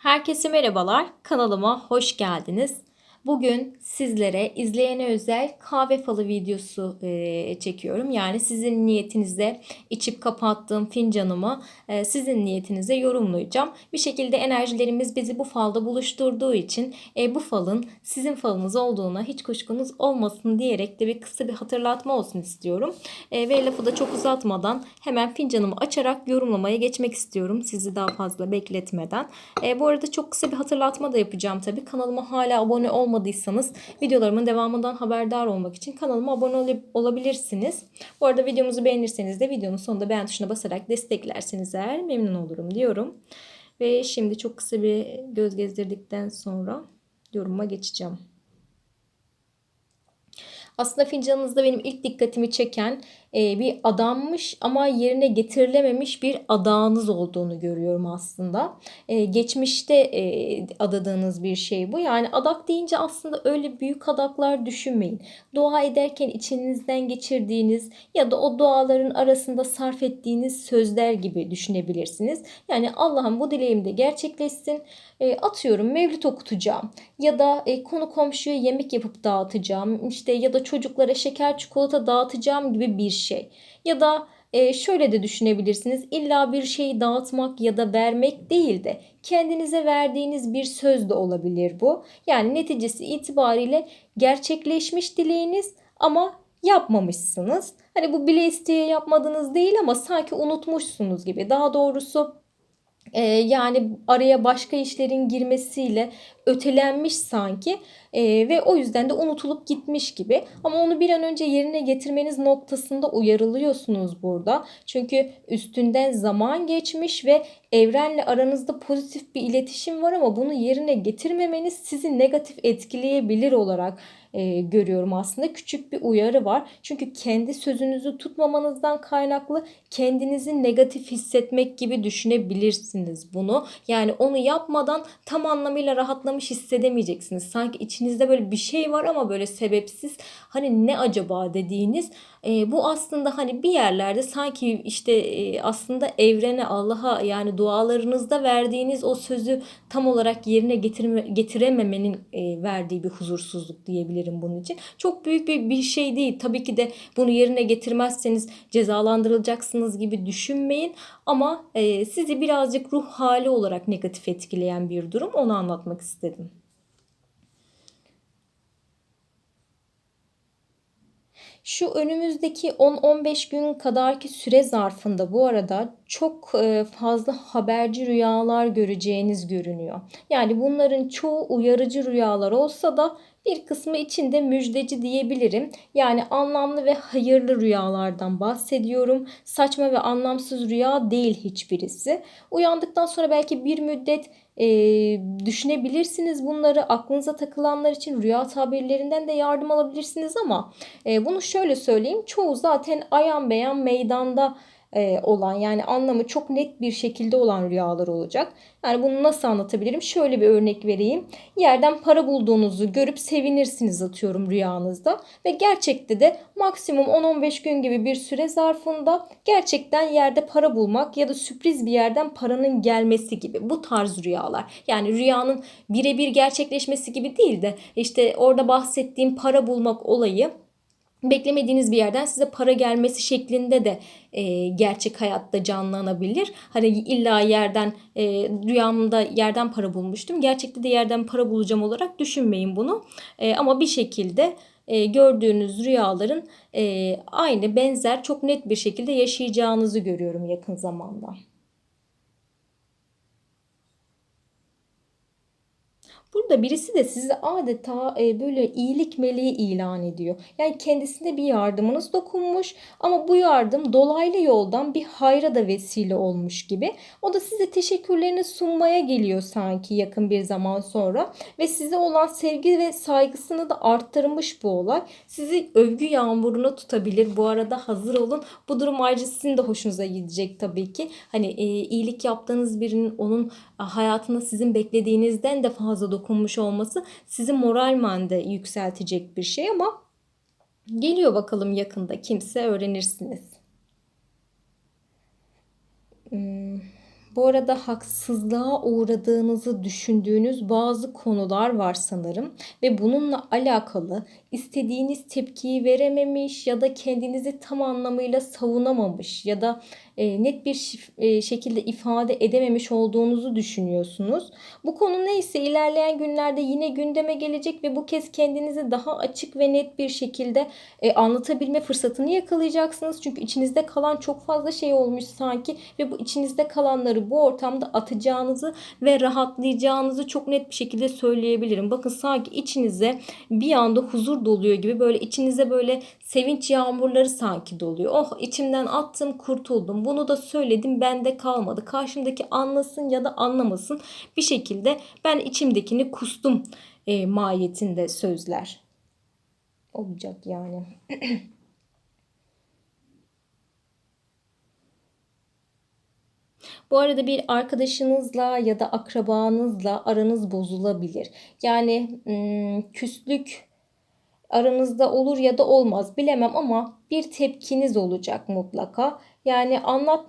Herkese merhabalar. Kanalıma hoş geldiniz. Bugün sizlere izleyene özel kahve falı videosu e, çekiyorum. Yani sizin niyetinizde içip kapattığım fincanımı e, sizin niyetinize yorumlayacağım. Bir şekilde enerjilerimiz bizi bu falda buluşturduğu için e, bu falın sizin falınız olduğuna hiç kuşkunuz olmasın diyerek de bir kısa bir hatırlatma olsun istiyorum. E, ve lafı da çok uzatmadan hemen fincanımı açarak yorumlamaya geçmek istiyorum. Sizi daha fazla bekletmeden. E, bu arada çok kısa bir hatırlatma da yapacağım tabii. Kanalıma hala abone olmadıysanız olmadıysanız videolarımın devamından haberdar olmak için kanalıma abone ol olabilirsiniz. Bu arada videomuzu beğenirseniz de videonun sonunda beğen tuşuna basarak desteklerseniz eğer memnun olurum diyorum. Ve şimdi çok kısa bir göz gezdirdikten sonra yoruma geçeceğim. Aslında fincanınızda benim ilk dikkatimi çeken e, bir adanmış ama yerine getirilememiş bir adağınız olduğunu görüyorum aslında. E, geçmişte e, adadığınız bir şey bu. Yani adak deyince aslında öyle büyük adaklar düşünmeyin. Dua ederken içinizden geçirdiğiniz ya da o duaların arasında sarf ettiğiniz sözler gibi düşünebilirsiniz. Yani Allah'ım bu dileğim de gerçekleşsin. E, atıyorum mevlüt okutacağım ya da e, konu komşuya yemek yapıp dağıtacağım işte ya da çocuklara şeker çikolata dağıtacağım gibi bir şey. Ya da e, şöyle de düşünebilirsiniz. İlla bir şeyi dağıtmak ya da vermek değil de kendinize verdiğiniz bir söz de olabilir bu. Yani neticesi itibariyle gerçekleşmiş dileğiniz ama yapmamışsınız. Hani bu bile isteye yapmadınız değil ama sanki unutmuşsunuz gibi. Daha doğrusu e, yani araya başka işlerin girmesiyle ötelenmiş sanki e, ve o yüzden de unutulup gitmiş gibi. Ama onu bir an önce yerine getirmeniz noktasında uyarılıyorsunuz burada. Çünkü üstünden zaman geçmiş ve evrenle aranızda pozitif bir iletişim var ama bunu yerine getirmemeniz sizi negatif etkileyebilir olarak e, görüyorum aslında. Küçük bir uyarı var. Çünkü kendi sözünüzü tutmamanızdan kaynaklı kendinizi negatif hissetmek gibi düşünebilirsiniz bunu. Yani onu yapmadan tam anlamıyla rahatlamış hissedemeyeceksiniz. Sanki içinizde böyle bir şey var ama böyle sebepsiz hani ne acaba dediğiniz e, bu aslında hani bir yerlerde sanki işte e, aslında evrene Allah'a yani dualarınızda verdiğiniz o sözü tam olarak yerine getirme, getirememenin e, verdiği bir huzursuzluk diyebilirim bunun için. Çok büyük bir, bir şey değil. Tabii ki de bunu yerine getirmezseniz cezalandırılacaksınız gibi düşünmeyin. Ama e, sizi birazcık ruh hali olarak negatif etkileyen bir durum. Onu anlatmak istedim. Şu önümüzdeki 10-15 gün kadarki süre zarfında bu arada çok e, fazla haberci rüyalar göreceğiniz görünüyor. Yani bunların çoğu uyarıcı rüyalar olsa da bir kısmı içinde müjdeci diyebilirim. Yani anlamlı ve hayırlı rüyalardan bahsediyorum. Saçma ve anlamsız rüya değil hiçbirisi. Uyandıktan sonra belki bir müddet e, düşünebilirsiniz bunları. Aklınıza takılanlar için rüya tabirlerinden de yardım alabilirsiniz ama e, bunu şöyle söyleyeyim. Çoğu zaten ayan beyan meydanda e, olan yani anlamı çok net bir şekilde olan rüyalar olacak. Yani bunu nasıl anlatabilirim? Şöyle bir örnek vereyim. Yerden para bulduğunuzu görüp sevinirsiniz atıyorum rüyanızda ve gerçekte de maksimum 10-15 gün gibi bir süre zarfında gerçekten yerde para bulmak ya da sürpriz bir yerden paranın gelmesi gibi bu tarz rüyalar. Yani rüyanın birebir gerçekleşmesi gibi değil de işte orada bahsettiğim para bulmak olayı beklemediğiniz bir yerden size para gelmesi şeklinde de e, gerçek hayatta canlanabilir. Hani illa yerden e, rüyamda yerden para bulmuştum. Gerçekte de yerden para bulacağım olarak düşünmeyin bunu. E, ama bir şekilde e, gördüğünüz rüyaların e, aynı benzer çok net bir şekilde yaşayacağınızı görüyorum yakın zamanda. Burada birisi de size adeta e, böyle iyilik meleği ilan ediyor. Yani kendisine bir yardımınız dokunmuş ama bu yardım dolaylı yoldan bir hayra da vesile olmuş gibi. O da size teşekkürlerini sunmaya geliyor sanki yakın bir zaman sonra ve size olan sevgi ve saygısını da arttırmış bu olay. Sizi övgü yağmuruna tutabilir. Bu arada hazır olun. Bu durum ayrıca sizin de hoşunuza gidecek tabii ki. Hani e, iyilik yaptığınız birinin onun hayatında sizin beklediğinizden de fazla dokunmuş olması sizi moralmen de yükseltecek bir şey ama geliyor bakalım yakında kimse öğrenirsiniz. Hmm, Bu arada haksızlığa uğradığınızı düşündüğünüz bazı konular var sanırım ve bununla alakalı istediğiniz tepkiyi verememiş ya da kendinizi tam anlamıyla savunamamış ya da e, net bir e, şekilde ifade edememiş olduğunuzu düşünüyorsunuz. Bu konu neyse ilerleyen günlerde yine gündeme gelecek ve bu kez kendinizi daha açık ve net bir şekilde e, anlatabilme fırsatını yakalayacaksınız. Çünkü içinizde kalan çok fazla şey olmuş sanki ve bu içinizde kalanları bu ortamda atacağınızı ve rahatlayacağınızı çok net bir şekilde söyleyebilirim. Bakın sanki içinize bir anda huzur doluyor gibi böyle içinize böyle sevinç yağmurları sanki doluyor. Oh içimden attım kurtuldum. Bunu da söyledim bende kalmadı. Karşımdaki anlasın ya da anlamasın bir şekilde ben içimdekini kustum e, mahiyetinde sözler olacak yani. Bu arada bir arkadaşınızla ya da akrabanızla aranız bozulabilir. Yani ım, küslük aranızda olur ya da olmaz bilemem ama bir tepkiniz olacak mutlaka. Yani anlat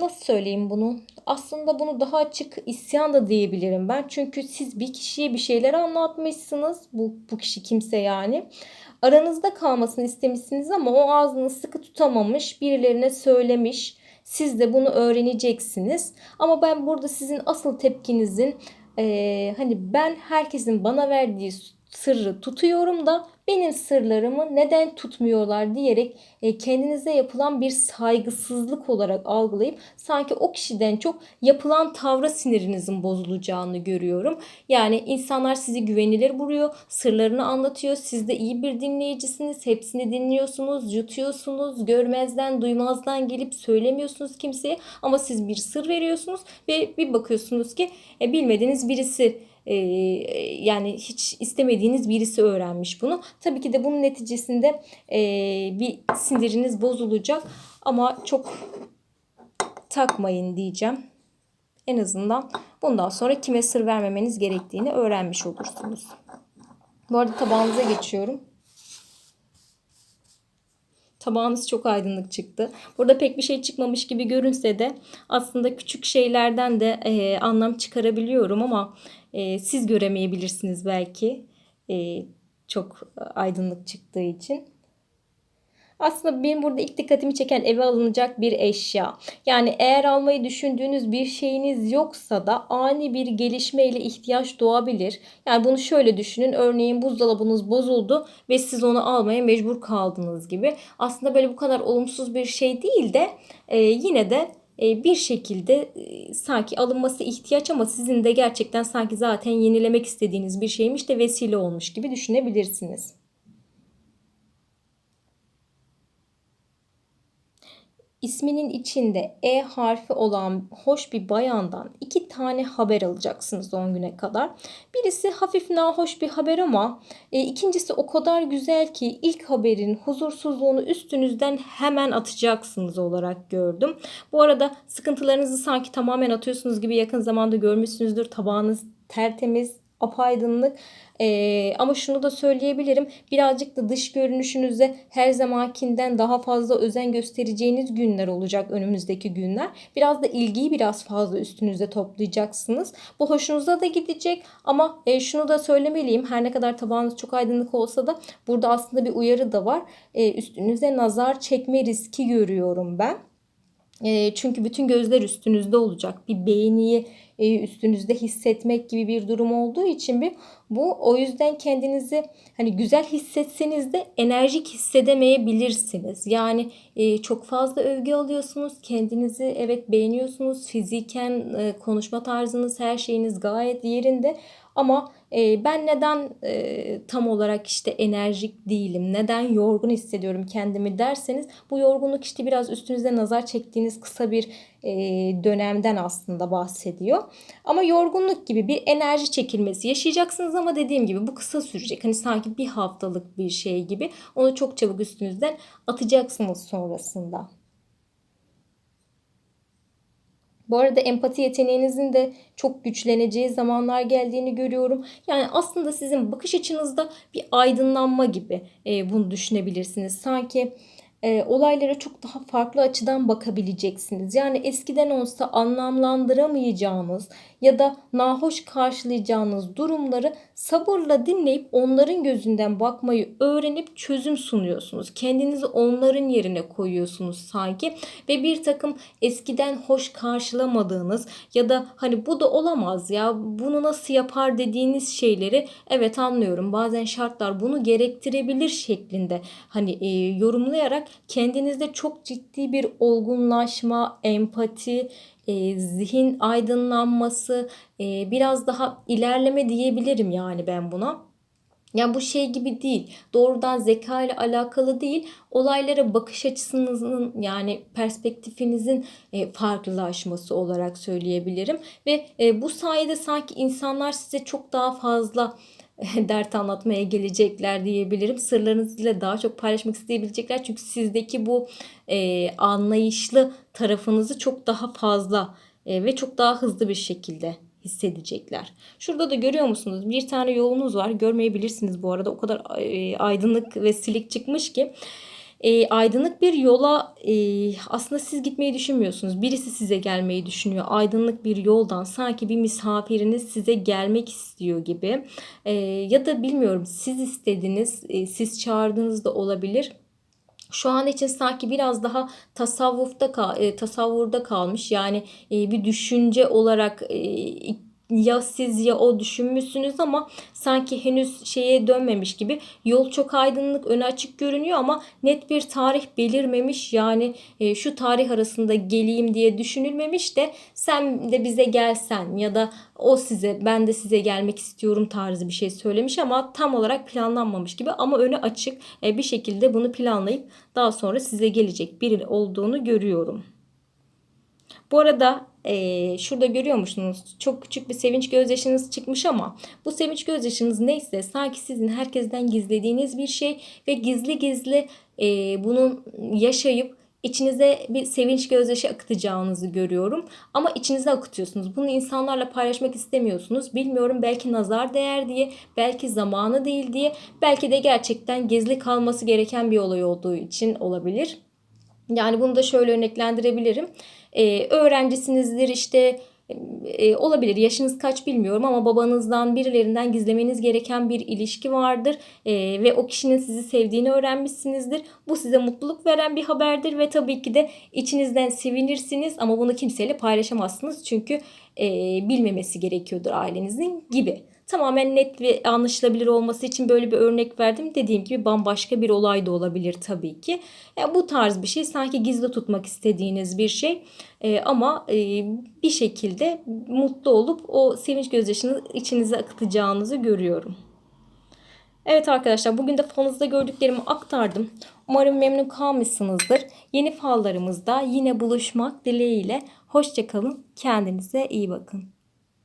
nasıl söyleyeyim bunu? Aslında bunu daha açık isyan da diyebilirim ben. Çünkü siz bir kişiye bir şeyler anlatmışsınız. Bu, bu kişi kimse yani. Aranızda kalmasını istemişsiniz ama o ağzını sıkı tutamamış, birilerine söylemiş. Siz de bunu öğreneceksiniz. Ama ben burada sizin asıl tepkinizin eee, hani ben herkesin bana verdiği sırrı tutuyorum da benim sırlarımı neden tutmuyorlar diyerek e, kendinize yapılan bir saygısızlık olarak algılayıp sanki o kişiden çok yapılan tavra sinirinizin bozulacağını görüyorum. Yani insanlar sizi güvenilir buluyor, sırlarını anlatıyor. Siz de iyi bir dinleyicisiniz. Hepsini dinliyorsunuz, yutuyorsunuz. Görmezden, duymazdan gelip söylemiyorsunuz kimseye ama siz bir sır veriyorsunuz ve bir bakıyorsunuz ki e, bilmediğiniz birisi e, yani hiç istemediğiniz birisi öğrenmiş bunu. Tabii ki de bunun neticesinde e, bir siniriniz bozulacak ama çok takmayın diyeceğim. En azından bundan sonra kime sır vermemeniz gerektiğini öğrenmiş olursunuz. Bu arada tabağınıza geçiyorum. Tabağınız çok aydınlık çıktı. Burada pek bir şey çıkmamış gibi görünse de aslında küçük şeylerden de e, anlam çıkarabiliyorum ama e, siz göremeyebilirsiniz belki. E, çok aydınlık çıktığı için. Aslında benim burada ilk dikkatimi çeken eve alınacak bir eşya. Yani eğer almayı düşündüğünüz bir şeyiniz yoksa da ani bir gelişmeyle ihtiyaç doğabilir. Yani bunu şöyle düşünün. Örneğin buzdolabınız bozuldu ve siz onu almaya mecbur kaldınız gibi. Aslında böyle bu kadar olumsuz bir şey değil de e, yine de e, bir şekilde e, sanki alınması ihtiyaç ama sizin de gerçekten sanki zaten yenilemek istediğiniz bir şeymiş de vesile olmuş gibi düşünebilirsiniz. İsminin içinde E harfi olan hoş bir bayandan iki tane haber alacaksınız 10 güne kadar. Birisi hafif nahoş bir haber ama e, ikincisi o kadar güzel ki ilk haberin huzursuzluğunu üstünüzden hemen atacaksınız olarak gördüm. Bu arada sıkıntılarınızı sanki tamamen atıyorsunuz gibi yakın zamanda görmüşsünüzdür. Tabağınız tertemiz, apaydınlık. Ee, ama şunu da söyleyebilirim. Birazcık da dış görünüşünüze her zamankinden daha fazla özen göstereceğiniz günler olacak önümüzdeki günler. Biraz da ilgiyi biraz fazla üstünüze toplayacaksınız. Bu hoşunuza da gidecek ama e, şunu da söylemeliyim. Her ne kadar tabağınız çok aydınlık olsa da burada aslında bir uyarı da var. E, üstünüze nazar çekme riski görüyorum ben. E, çünkü bütün gözler üstünüzde olacak. Bir beğeniyi e, üstünüzde hissetmek gibi bir durum olduğu için bir bu o yüzden kendinizi hani güzel hissetseniz de enerjik hissedemeyebilirsiniz. Yani e, çok fazla övgü alıyorsunuz. Kendinizi evet beğeniyorsunuz. Fiziken e, konuşma tarzınız her şeyiniz gayet yerinde ama e, ben neden e, tam olarak işte enerjik değilim, neden yorgun hissediyorum kendimi derseniz bu yorgunluk işte biraz üstünüze nazar çektiğiniz kısa bir e, dönemden aslında bahsediyor. Ama yorgunluk gibi bir enerji çekilmesi yaşayacaksınız ama dediğim gibi bu kısa sürecek. Hani sanki bir haftalık bir şey gibi onu çok çabuk üstünüzden atacaksınız sonrasında. Bu arada empati yeteneğinizin de çok güçleneceği zamanlar geldiğini görüyorum. Yani aslında sizin bakış açınızda bir aydınlanma gibi e, bunu düşünebilirsiniz. Sanki e, olaylara çok daha farklı açıdan bakabileceksiniz. Yani eskiden olsa anlamlandıramayacağınız ya da nahoş karşılayacağınız durumları sabırla dinleyip onların gözünden bakmayı öğrenip çözüm sunuyorsunuz. Kendinizi onların yerine koyuyorsunuz sanki ve bir takım eskiden hoş karşılamadığınız ya da hani bu da olamaz ya bunu nasıl yapar dediğiniz şeyleri evet anlıyorum. Bazen şartlar bunu gerektirebilir şeklinde hani e, yorumlayarak kendinizde çok ciddi bir olgunlaşma, empati, e, zihin aydınlanması, e, biraz daha ilerleme diyebilirim yani ben buna. Yani bu şey gibi değil. Doğrudan zeka ile alakalı değil. Olaylara bakış açısınızın yani perspektifinizin e, farklılaşması olarak söyleyebilirim. Ve e, bu sayede sanki insanlar size çok daha fazla dert anlatmaya gelecekler diyebilirim. Sırlarınızı daha çok paylaşmak isteyebilecekler. Çünkü sizdeki bu e, anlayışlı tarafınızı çok daha fazla e, ve çok daha hızlı bir şekilde hissedecekler. Şurada da görüyor musunuz? Bir tane yolunuz var. Görmeyebilirsiniz bu arada. O kadar e, aydınlık ve silik çıkmış ki e, aydınlık bir yola e, aslında siz gitmeyi düşünmüyorsunuz. Birisi size gelmeyi düşünüyor. Aydınlık bir yoldan sanki bir misafiriniz size gelmek istiyor gibi. E, ya da bilmiyorum siz istediniz, e, siz çağırdığınız da olabilir. Şu an için sanki biraz daha tasavvufta e, tasavvurda kalmış. Yani e, bir düşünce olarak e, ya siz ya o düşünmüşsünüz ama sanki henüz şeye dönmemiş gibi yol çok aydınlık öne açık görünüyor ama net bir tarih belirmemiş yani e, şu tarih arasında geleyim diye düşünülmemiş de sen de bize gelsen ya da o size ben de size gelmek istiyorum tarzı bir şey söylemiş ama tam olarak planlanmamış gibi ama önü açık e, bir şekilde bunu planlayıp daha sonra size gelecek biri olduğunu görüyorum. Bu arada e, şurada görüyor musunuz? Çok küçük bir sevinç gözyaşınız çıkmış ama bu sevinç gözyaşınız neyse sanki sizin herkesten gizlediğiniz bir şey ve gizli gizli e, bunun yaşayıp içinize bir sevinç gözyaşı akıtacağınızı görüyorum. Ama içinize akıtıyorsunuz. Bunu insanlarla paylaşmak istemiyorsunuz. Bilmiyorum belki nazar değer diye, belki zamanı değil diye, belki de gerçekten gizli kalması gereken bir olay olduğu için olabilir. Yani bunu da şöyle örneklendirebilirim. Ee, öğrencisinizdir işte e, olabilir yaşınız kaç bilmiyorum ama babanızdan birilerinden gizlemeniz gereken bir ilişki vardır e, ve o kişinin sizi sevdiğini öğrenmişsinizdir. Bu size mutluluk veren bir haberdir ve tabii ki de içinizden sevinirsiniz ama bunu kimseyle paylaşamazsınız çünkü e, bilmemesi gerekiyordur ailenizin gibi tamamen net ve anlaşılabilir olması için böyle bir örnek verdim. Dediğim gibi bambaşka bir olay da olabilir tabii ki. Yani bu tarz bir şey sanki gizli tutmak istediğiniz bir şey ee, ama e, bir şekilde mutlu olup o sevinç gözyaşını içinize akıtacağınızı görüyorum. Evet arkadaşlar bugün de falınızda gördüklerimi aktardım. Umarım memnun kalmışsınızdır. Yeni fallarımızda yine buluşmak dileğiyle. Hoşçakalın. Kendinize iyi bakın.